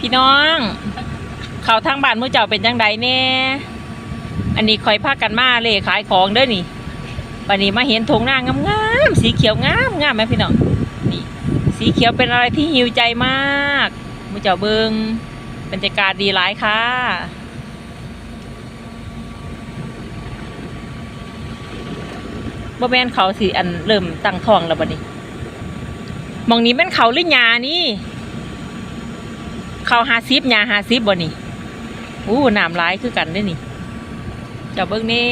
พี่น้อง เขาทางบ้านมือเจ้าเป็นจังใดแน่อันนี้คอยพากันมาเล่ขายของเด้อนี่วันนี้มาเห็นธงหน้างามๆสีเขียวงามงามไหมพี่น้องนี่สีเขียวเป็นอะไรที่หิวใจมากมือเจ้าเบิงบรรยากาศดีหลายค่ะบ่แม่นเขาสิอันเริ่มตั้งท้องแล้วบัดนี้มองนี้แม่นเขาหรือหญ้านี่ เขาหาซิบหญ้าหาซิบบ่นี่อู้น้ำหลายคือกันเด้อนี่เจ้าเบิ้งนี่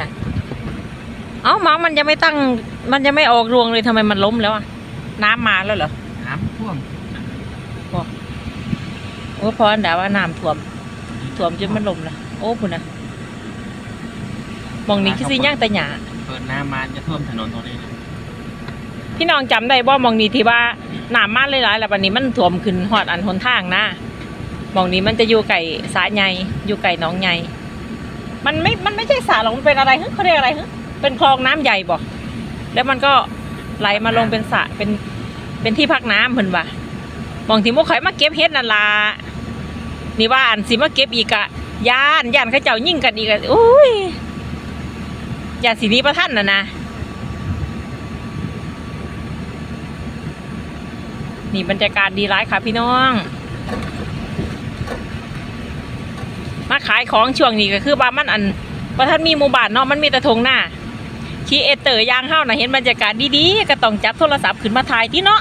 นะเอ้าหมามันยังไม่ตั้ง มันยังไม่ออกรวงเลยทำไมมันล้มแล้วอะน้ำมาแล้วเหรอน้ำท่วมโอ้พออันดาว่าน้ำท่วมท่วมจนมันล้มละโอ้คุณนะมองนี้คือสิย่างแต่หยาเปิดน้ำมาจะท่วมถนนตรงนี้เลย พี่น้องจำได้บ่มองนี้ที่ว่าหน้ำมาหลายๆแล้ววันนี้มันท่วมขึ้นหอดอันหนทางนะมองนี้มันจะอยู่ไก่สาใหญ่อยู่ไก่น้องใหญ่มันไม่ มันไม่ใช่สาหรอกมันเป็นอะไรฮึเขาเรียกอะไรฮึเป็นคลองน้ำใหญ่บ่แล้วมันก็ไหลมาลงเป็นสระเป็นเป็นที่พักน้ำเพิ่นว่ามองที่มุกข่อยมาเก็บเฮ็ดนั่นล่ะนี่ว่าอันสิมาเก็บอีกอะย่านย่านเขาเจ้ายิ่งกันอีกอะอุ้ยอย่าสีนี้ประท่านน่ะนะ นี่บรรยากาศดีร้ายค่ะพี่น้อง มาขายของช่วงนี้ก็คือบ้านมันอันประท่านมีหมู่บ้านเนาะมันมีแต่ทงหน้าขี่เอเตอร์ยางเฮ้านะเห็นบรรยากาศดีๆก็ต้องจับโทรศัพท์ขึ้นมาถ่ายที่เนาะ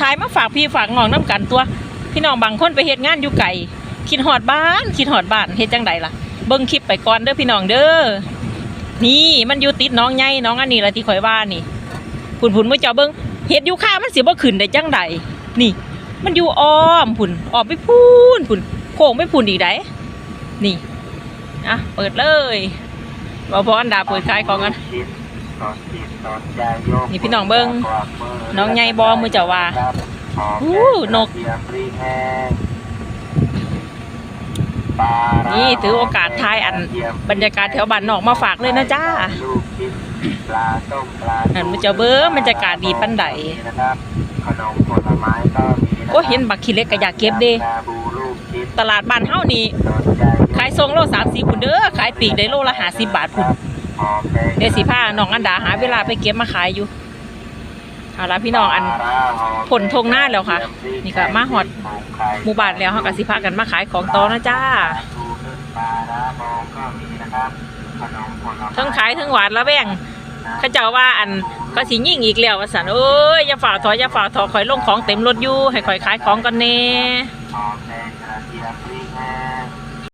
ถ่ายมาฝากพี่ฝากน้องน้ำกันตัว พี่น้องบางคนไปเฮ็ดงานอยู่ไกลคิดหอดบ้านคิดหอดบ้านเฮ็ดจังใดล่ะเบิ่งคลิปไปก่อนเด้อพี่น้องเด้อนี่มันอยู่ติดน้องใหญ่น้องอันนี้ละที่ข่อยว่านี่ผุนผุนๆมื่อเจ้าเบิ่งเฮ็ดอยู่ข้ามันสิบ่ขึ้นได้จังใด นี่ มันอยู่อ้อมผุนออกไปพูนผุนโค้งไปผุนอีกไดนี่อะเปิดเลยบอพออันดาเปิดขายของกันนี่พี่น้องเบิ่งน้องใหญ่บ่มือเจ้าว่าอู้นกนี่ถือโอกาสทายอันบรรยากาศแถวบ้านนอกมาฝากเลยนะจ้านั่นมันจะเบิ้งบรรยากาศดีปันใด ขนมผลไม้ก็มีโอ้เห็นบักขี้เหล็กก็อยากเก็บเด้ชาบูลูกชิ้นตลาดบ้านเฮานี่สนใจขายทรงโลสามสิบพุ่นเด้อขายปีกได้โลละห้าสิบบาทพุ่นหอมแดงเดี๋ยวสิพาน้องอันดาหาเวลาไปเก็บมาขายอยู่เอาละพี่น้องอัน ผลทงหน้าแล้วค่ะ นี่ก็มาฮอดหมู่บ้านแล้วเฮาก็สิพากันมาขายของต่อนะจ้าปลาร้าบองก็มีนะครับขนมผลไม้ ทั้งขายทั้งหวานละแบ่ง เขาเจ้าว่าอันก็สิยิ่งอีกแล้วว่าสันเอ้ยอย่าฝ่าถอยอย่าฝ่าถอยข่อยลงของเต็มรถอยู่ให้ข่อยขายของกันแน่